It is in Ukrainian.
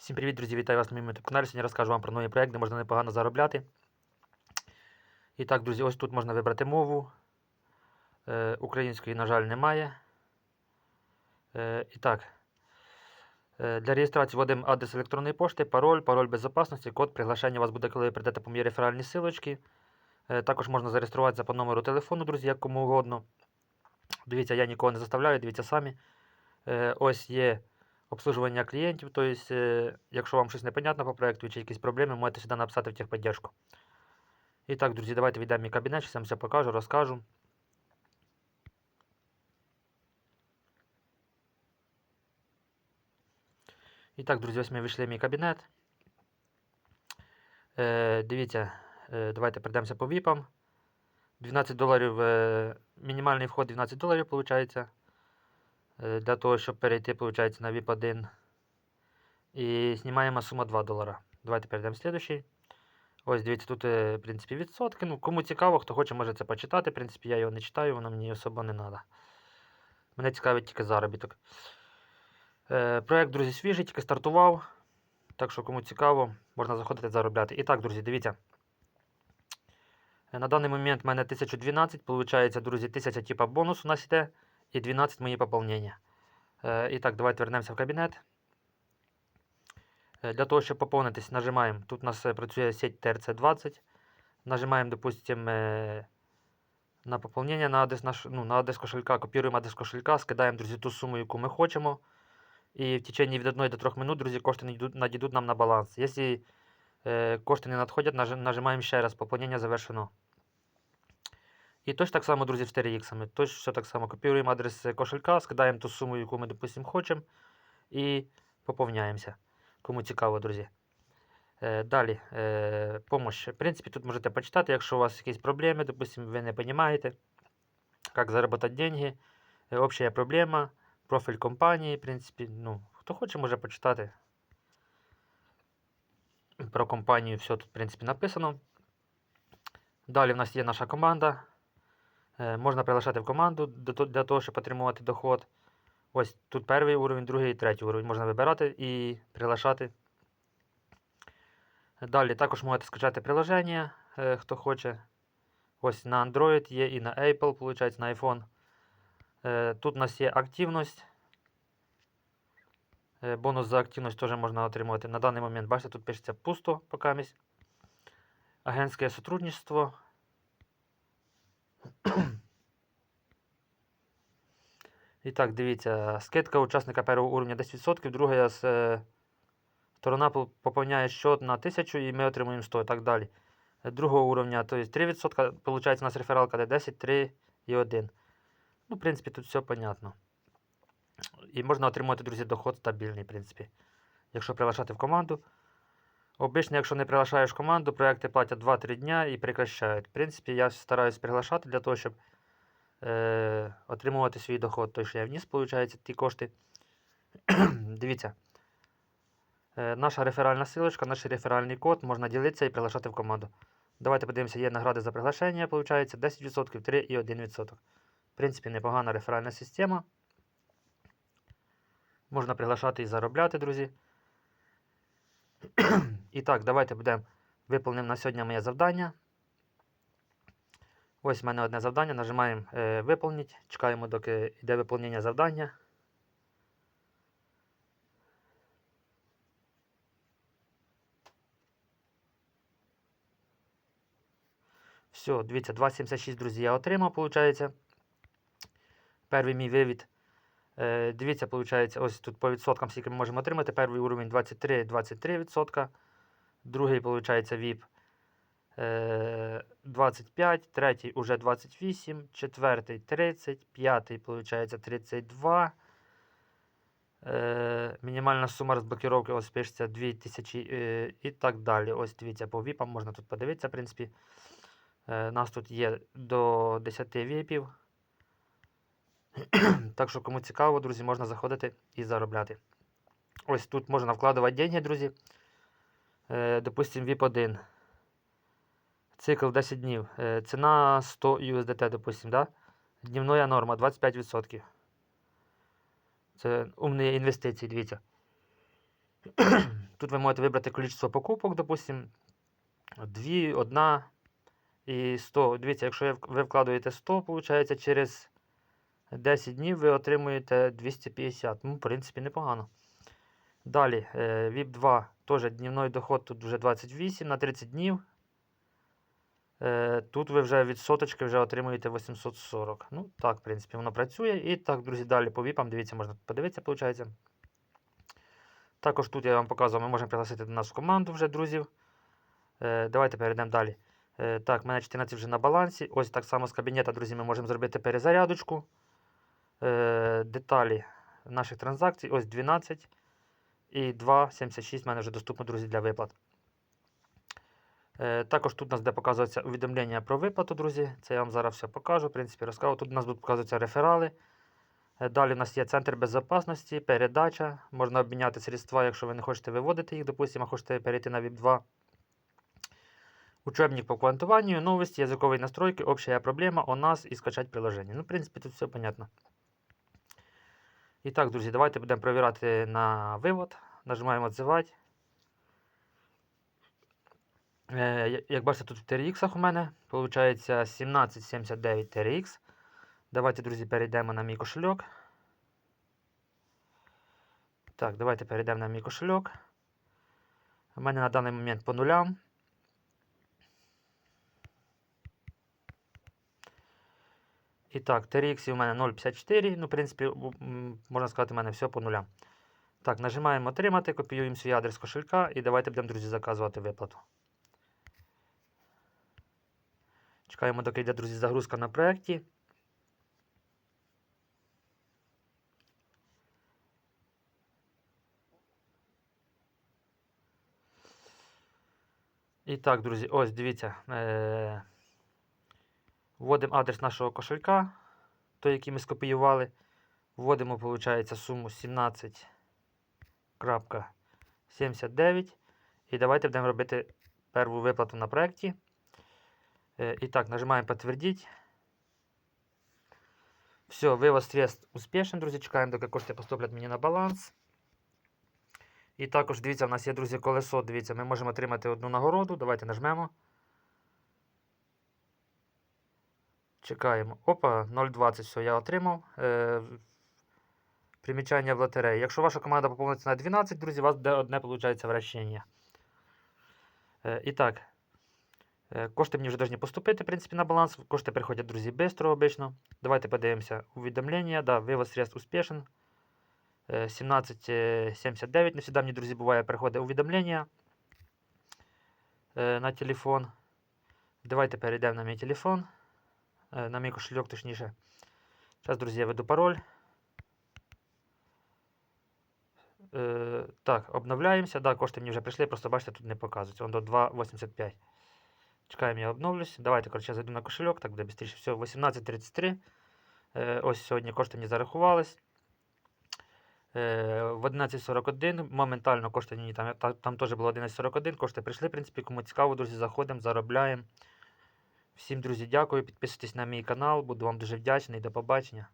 Всім привіт, друзі! Вітаю вас на моєму youtube каналі. Сьогодні розкажу вам про новий проект, де можна непогано заробляти. І так, друзі, ось тут можна вибрати мову. Е, української, на жаль, немає. Е, і так. Е, для реєстрації вводимо адрес електронної пошти, пароль, пароль безпечності, код приглашення у вас буде, коли ви прийдете по моїй реферальні силочки. Е, також можна зареєструватися по номеру телефону, друзі, як кому угодно. Дивіться, я нікого не заставляю, дивіться самі. Е, ось є обслуживання клієнтів. Тобто, якщо вам щось непонятно по проекту чи якісь проблеми, можете сюди написати в техподдержку. І так, друзі, давайте війдемо мій кабінет, зараз вам все покажу, розкажу. І так, друзі, ось ми вийшли в мій кабінет. Е, дивіться, е, давайте пройдемося по віпам. 12 доларів, е, мінімальний вход 12 доларів, виходить. Е, для того, щоб перейти, виходить, на VIP 1. І знімаємо сума 2 долара. Давайте перейдемо в слідущий. Ось, дивіться, тут, е, в принципі, відсотки. Ну, кому цікаво, хто хоче, може це почитати. В принципі, я його не читаю, воно мені особо не треба. Мене цікавить тільки заробіток. Е, проект, друзі, свіжий, тільки стартував. Так що, кому цікаво, можна заходити заробляти. І так, друзі, дивіться. Е, На даний момент в мене 1012, виходить, друзі, 1000 типа бонус у нас йде і 12 мої поповнення. Е, і так, давайте вернемося в кабінет. Е, Для того, щоб поповнитись, нажимаємо. Тут у нас е, працює сеть TRC20. Нажимаємо, допустимо, е, на поповнення на адрес, наш, ну, на адрес кошелька, копіруємо адрес кошелька, скидаємо, друзі, ту суму, яку ми хочемо. І в течение від 1 до 3 минут, друзі, кошти надійдуть, нам на баланс. Якщо кошти не надходять, нажи- нажимаємо ще раз, поповнення завершено. І точно так само, друзі, в 4X. Точно все так само. Копіруємо адрес кошелька, скидаємо ту суму, яку ми, допустимо, хочемо. І поповняємося. Кому цікаво, друзі. Далі, е. В принципі, тут можете почитати, якщо у вас якісь проблеми, допустим, ви не розумієте, як заробити деньги, е, общая проблема, профіль компанії, в принципі, ну, хто хоче, може почитати. Про компанію все тут, в принципі, написано. Далі в нас є наша команда. Е, можна приглашати в команду для того, щоб отримувати доход. Ось тут перший уровень, другий і третій уровень. Можна вибирати і приглашати. Далі також можете скачати приложення, е, хто хоче. Ось на Android є і на Apple, виходить, на iPhone. Е, Тут у нас є активність. Бонус за активність теж можна отримувати. На даний момент, бачите, тут пишеться пусто покамість. Агентське сотрудничество. І так, дивіться, скидка учасника першого уровня 10%, друга е, сторона поповняє счет на 1000 і ми отримуємо 100 і так далі. Другого уровня, то есть 3%, виходить, у нас рефералка де 10, 3 і 1. Ну, в принципі, тут все понятно. І можна отримати, друзі, доход стабільний, в принципі. Якщо приглашати в команду. Обично, якщо не приглашаєш команду, проекти платять 2-3 дня і прекращають. В принципі, я стараюсь приглашати для того, щоб е, отримувати свій доход. Той, що я вніс, виходить, ті кошти. Дивіться. Е, наша реферальна силочка, наш реферальний код можна ділитися і приглашати в команду. Давайте подивимося, є награди за приглашення, виходить 10%, 3 і 1%. В принципі, непогана реферальна система. Можна приглашати і заробляти, друзі. І так, давайте будемо виповнимо на сьогодні моє завдання. Ось в мене одне завдання. Нажимаємо е, Виповнити. Чекаємо, доки йде виповнення завдання. Все, дивіться, 2,76, друзі, я отримав, виходить. Перший мій вивід. Е, дивіться, виходить, ось тут по відсоткам, скільки ми можемо отримати. Перший уровень 23, 23%. Другий, виходить, VIP е, 25, третій уже 28, четвертий 30, п'ятий, виходить, 32. Е, мінімальна сума розблокировки ось пишеться 2000 е, і так далі. Ось дивіться, по VIP можна тут подивитися, в принципі. Е, нас тут є до 10 віпів. так що, кому цікаво, друзі, можна заходити і заробляти. Ось тут можна вкладувати деньги, друзі. Е, допустим, VIP 1. Цикл 10 днів. Е, ціна 100 USDT, допустим, да? Днівна норма 25%. Це умні інвестиції, дивіться. Тут ви можете вибрати кількість покупок, допустим, 2, 1 і 100. Дивіться, якщо ви вкладаєте 100, виходить, через 10 днів ви отримуєте 250. Ну, в принципі, непогано. Далі, е, VIP 2, теж днівний доход тут вже 28 на 30 днів. Е, Тут ви вже від соточки вже отримуєте 840. Ну, так, в принципі, воно працює. І так, друзі, далі по віпам, дивіться, можна подивитися, виходить. Також тут я вам показував, ми можемо пригласити до нас в команду вже друзів. Е, Давайте перейдемо далі. Е, Так, в мене 14 вже на балансі. Ось так само з кабінета, друзі, ми можемо зробити перезарядочку. Е, Деталі наших транзакцій. Ось 12 і 2,76 в мене вже доступно, друзі, для виплат. Е, Також тут у нас де показується увідомлення про виплату, друзі. Це я вам зараз все покажу. В принципі, розкажу. Тут у нас будуть показуватися реферали. Е, Далі у нас є центр безпечності, передача. Можна обміняти средства, якщо ви не хочете виводити їх, допустимо, а хочете перейти на VIP2. Учебник по квантуванню, новості, язикові настройки, общая проблема, у нас і скачать приложення. Ну, в принципі, тут все понятно. І так, друзі, давайте будемо перевіряти на вивод. Нажимаємо «Отзивати». Е, Як бачите, тут в TRX у мене виходить 1779 TRX. Давайте, друзі, перейдемо на мій кошельок. Так, давайте перейдемо на мій кошельок. У мене на даний момент по нулям. І так, TRX у мене 0,54. Ну, в принципі, можна сказати, у мене все по нулям. Так, нажимаємо отримати, копіюємо свій адрес кошелька і давайте будемо, друзі, заказувати виплату. Чекаємо, доки йде, друзі, загрузка на проєкті. І так, друзі, ось дивіться. Е- вводимо адрес нашого кошелька, той, який ми скопіювали. Вводимо, виходить, суму 17.79. І давайте будемо робити першу виплату на проєкті. Е, І так, нажимаємо підтвердити. Все, вивод средств успішен, друзі. Чекаємо, доки кошти поступлять мені на баланс. І також, дивіться, у нас є, друзі, колесо. Дивіться, ми можемо отримати одну нагороду. Давайте нажмемо. Чекаємо. Опа, 0,20. Все, я отримав. Е, примічання в лотереї. Якщо ваша команда поповниться на 12, друзі, у вас буде одне, виходить, вращення. Е, і так. Е, Кошти мені вже повинні поступити, в принципі, на баланс. Кошти приходять, друзі, швидко обично. Давайте подивимося. Увідомлення. Да, вивод средств успішен. Е, 17.79. Не завжди мені, друзі, буває, приходить увідомлення е, на телефон. Давайте перейдемо на мій телефон. Е, на мій кошельок, точніше. Зараз, друзі, я веду пароль. Е, так, обновляємося. Да, кошти мені вже прийшли, просто бачите, тут не показується. Он до 2,85. Чекаємо, я обновлюсь. Давайте, коротше, я зайду на кошельок, так буде швидше. Все, 18.33. Е, ось сьогодні кошти мені зарахувались. Е, в 11.41 моментально кошти мені там, та- там теж було 11.41. Кошти прийшли, в принципі, кому цікаво, друзі, заходимо, заробляємо. Всім, друзі, дякую. Підписуйтесь на мій канал, буду вам дуже вдячний. До побачення.